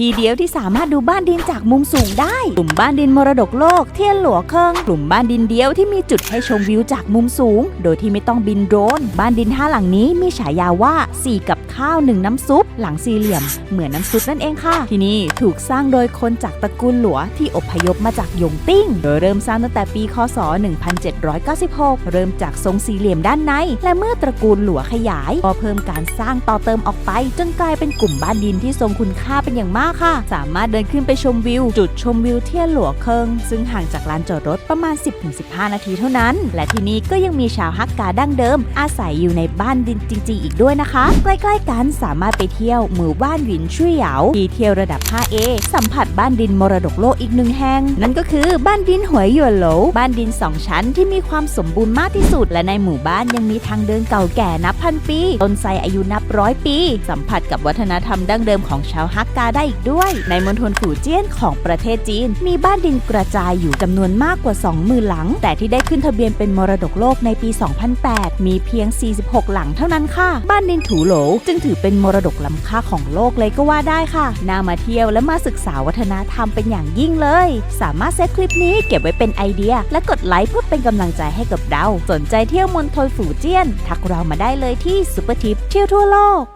ทีเดียวที่สามารถดูบ้านดินจากมุมสูงได้ กลุ่มบ้านดินมรดกโลกเทียนหลัวเคิงกลุ่มบ้านดินเดียวที่มีจุดให้ชมวิวจากมุมสูง โดยที่ไม่ต้องบินโดรน บ้านดินห้าหลังนี้มีฉายาว่าสี่กับข้าวหนึ่งน้ำซุป หลังสี่เหลี่ยม เหมือนน้ำซุปนั่นเองค่ะ ที่นี่ถูกสร้างโดยคนจากตระกูลหลัวที่อพยพมาจากยงติ้ง โดยเริ่มสร้างตั้งแต่ปี คศ 1796 เริ่มจากทรงสี่เหลี่ยมด้านใน และเมื่อตระกูลหลัวขยาย ก็เพิ่มการสร้างต่อเติมออกไป จนกลายเป็นกลุ่มบ้านดินที่ทรงคุณค่าเป็นอย่างมากค่ะ สามารถเดินขึ้นไปชมวิว จุดชมวิวเที่ยนหลัวเคิง ซึ่งห่างจากลานจอดรถประมาณ 10-15 นาทีเท่านั้น และที่นี่ก็ยังมีชาวฮักกาดั้งเดิม อาศัยอยู่ในบ้านดินจริง ๆ อีกด้วยนะคะ ใกล้ๆกันสามารถไปเที่ยวหมู่บ้านหวินชุยเหยาที่เที่ยวระดับ 5A สัมผัสบ้านดินมรดกโลกอีกหนึ่งแห่งนั่นก็คือบ้านดินหวยหยวนโหลบ้านดินสองชั้นที่มีความสมบูรณ์มากที่สุด และในหมู่บ้านยังมีทางเดินเก่าแก่นับพันปี ต้นไทรอายุนับร้อยปี สัมผัสกับวัฒนธรรมดั้งเดิมของชาวฮักกาได้อีกด้วย ในมณฑลฝูเจี้ยนของประเทศจีน มีบ้านดินกระจายอยู่จำนวนมากกว่า 20,000 หลัง แต่ที่ได้ขึ้นทะเบียนเป็นมรดกโลกในปี 2008 มีเพียง 46 หลังเท่านั้นค่ะ บ้านดินถูโหลจึงถือเป็นมรดกล้ำค่าของโลกเลยก็ว่าได้ค่ะ น่ามาเที่ยวและมาศึกษาวัฒนธรรมเป็นอย่างยิ่งเลย สามารถเซฟคลิปนี้เก็บไว้เป็นไอเดีย และกดไลค์เพื่อเป็นกำลังใจให้กับเรา สนใจเที่ยวมณฑลฝูเจี้ยน ทักเรามาได้เลยที่ซุปเปอร์ทิปเที่ยวทั่วโลก